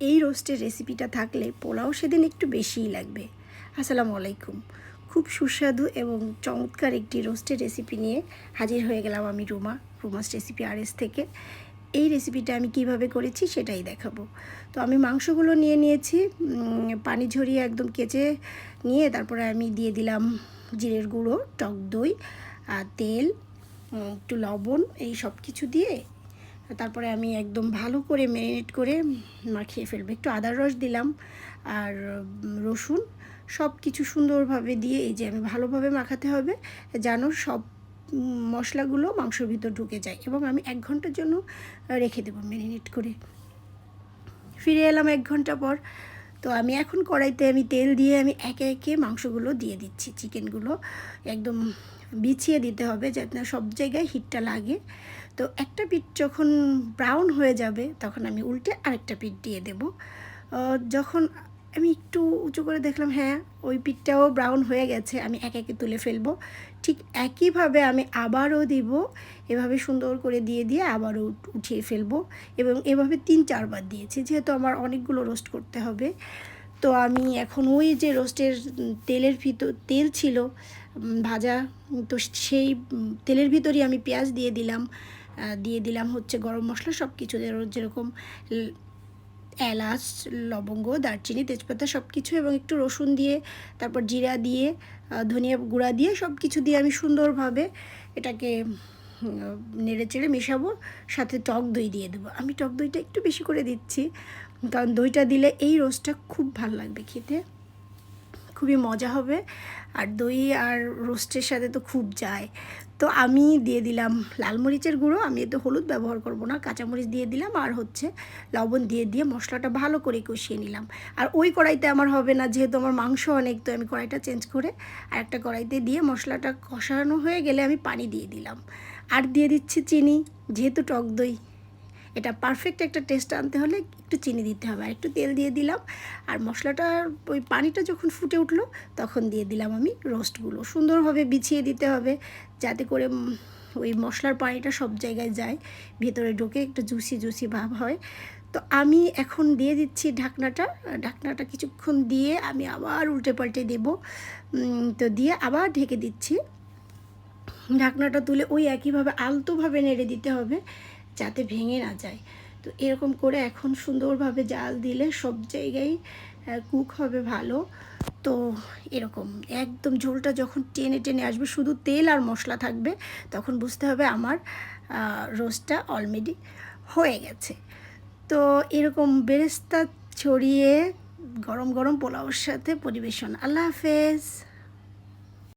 এই রোস্টের রেসিপিটা থাকলে পোলাও সেদিন একটু বেশিই লাগবে। আসসালামু আলাইকুম। খুব সুস্বাদু এবং চমৎকার একটি রোস্টের রেসিপি নিয়ে হাজির হয়ে গেলাম আমি রুমা, রুমাস রেসিপি আরএস থেকে। এই রেসিপিটা আমি কীভাবে করেছি সেটাই দেখাবো। তো আমি মাংসগুলো নিয়ে নিয়েছি পানি ঝরিয়ে একদম কেচে নিয়ে তারপরে আমি দিয়ে দিলাম জিরের গুঁড়ো, টক দই আর তেল একটু লবণ, এই সব কিছু দিয়ে তারপরে আমি একদম ভালো করে ম্যারিনেট করে মাখিয়ে ফেলব। একটু আদার রস দিলাম আর রসুন সব কিছু সুন্দরভাবে দিয়ে এই যে আমি ভালোভাবে মাখাতে হবে যেন সব মশলাগুলো মাংসর ভিতর ঢুকে যায় এবং আমি এক ঘণ্টার জন্য রেখে দেবো ম্যারিনেট করে। ফিরে এলাম এক ঘণ্টা পর। তো আমি এখন কড়াইতে আমি তেল দিয়ে আমি একে একে মাংসগুলো দিয়ে দিচ্ছি। চিকেনগুলো একদম বিছিয়ে দিতে হবে যাতে সব জায়গায় হিটটা লাগে। তো একটা পিঠ যখন ব্রাউন হয়ে যাবে, তখন আমি উল্টে আরেকটা পিঠ দিয়ে দেব। যখন আমি একটু উঁচু করে দেখলাম হ্যাঁ ওই পিঠটাও ব্রাউন হয়ে গেছে, আমি এক একে তুলে ফেলব। ঠিক একইভাবে আমি আবারও দিব, এভাবে সুন্দর করে দিয়ে দিয়ে আবারও উঠিয়ে ফেলব এবং এভাবে তিন, চারবার দিয়েছি, যেহেতু আমার অনেকগুলো রোস্ট করতে হবে। তো আমি এখন ওই যে রোস্টের তেলের ভিতর, তেল ছিল ভাজা, তো সেই তেলের ভিতরই আমি পেঁয়াজ দিয়ে দিলাম। দিয়ে দিলাম হচ্ছে গরম মশলা সব কিছু যেরকম এলাচ, লবঙ্গ, দারচিনি, তেজপাতা সব কিছু এবং একটু রসুন দিয়ে, তারপর জিরা দিয়ে ধনিয়া গুঁড়া দিয়ে সব কিছু দিয়ে আমি সুন্দরভাবে এটাকে নেড়ে চেড়ে মেশাবো, সাথে টক দই দিয়ে দেবো। আমি টক দইটা একটু বেশি করে দিচ্ছি, কারণ দইটা দিলে এই রোস্টটা খুব ভালো লাগবে খেতে। খুবই মজা হবে। আর দই আর রোস্টের সাথে তো খুব যায়। তো আমি দিয়ে দিলাম লাল মরিচের গুঁড়ো। আমি এতে হলুদ ব্যবহার করব না। কাঁচামরিচ দিয়ে দিলাম। আর হচ্ছে লবণ দিয়ে দিয়ে মশলাটা ভালো করে কষিয়ে নিলাম। আর ওই কড়াইতে আমার হবে না, যেহেতু আমার মাংস অনেক, তো আমি কড়াইটা চেঞ্জ করে আর একটা কড়াইতে দিয়ে মশলাটা কষানো হয়ে গেলে আমি পানি দিয়ে দিলাম। আর দিয়ে দিচ্ছি চিনি, যেহেতু টক দই। এটা পারফেক্ট একটা টেস্ট আনতে হলে একটু চিনি দিতে হবে। আর একটু তেল দিয়ে দিলাম। আর মশলাটার ওই পানিটা যখন ফুটে উঠল, তখন দিয়ে দিলাম আমি রোস্টগুলো। সুন্দরভাবে বিছিয়ে দিতে হবে যাতে করে ওই মশলার পানিটা সব জায়গায় যায়। ভেতরে ঢোকে একটু জুসি জুসি ভাব হয়। তো আমি এখন দিয়ে দিচ্ছি ঢাকনাটা। ঢাকনাটা কিছুক্ষণ দিয়ে আমি আবার উল্টে পাল্টে দেবো। তো দিয়ে আবার ঢেকে দিচ্ছি। ঢাকনাটা তুলে ওই একইভাবে আলতোভাবে নেড়ে দিতে হবে। যাতে ভেঙে না যায়। তো এরকম করে এখন সুন্দরভাবে জাল দিলে সব জায়গায় কুক হবে ভালো। তো এরকম একদম ঝোলটা যখন টেনে টেনে আসবে, শুধু তেল আর মশলা থাকবে, তখন বুঝতে হবে আমার রোস্টটা অলরেডি হয়ে গেছে। তো এরকম বেরেস্তা ছড়িয়ে গরম গরম পোলাওর সাথে পরিবেশন। আল্লাহ হাফেজ।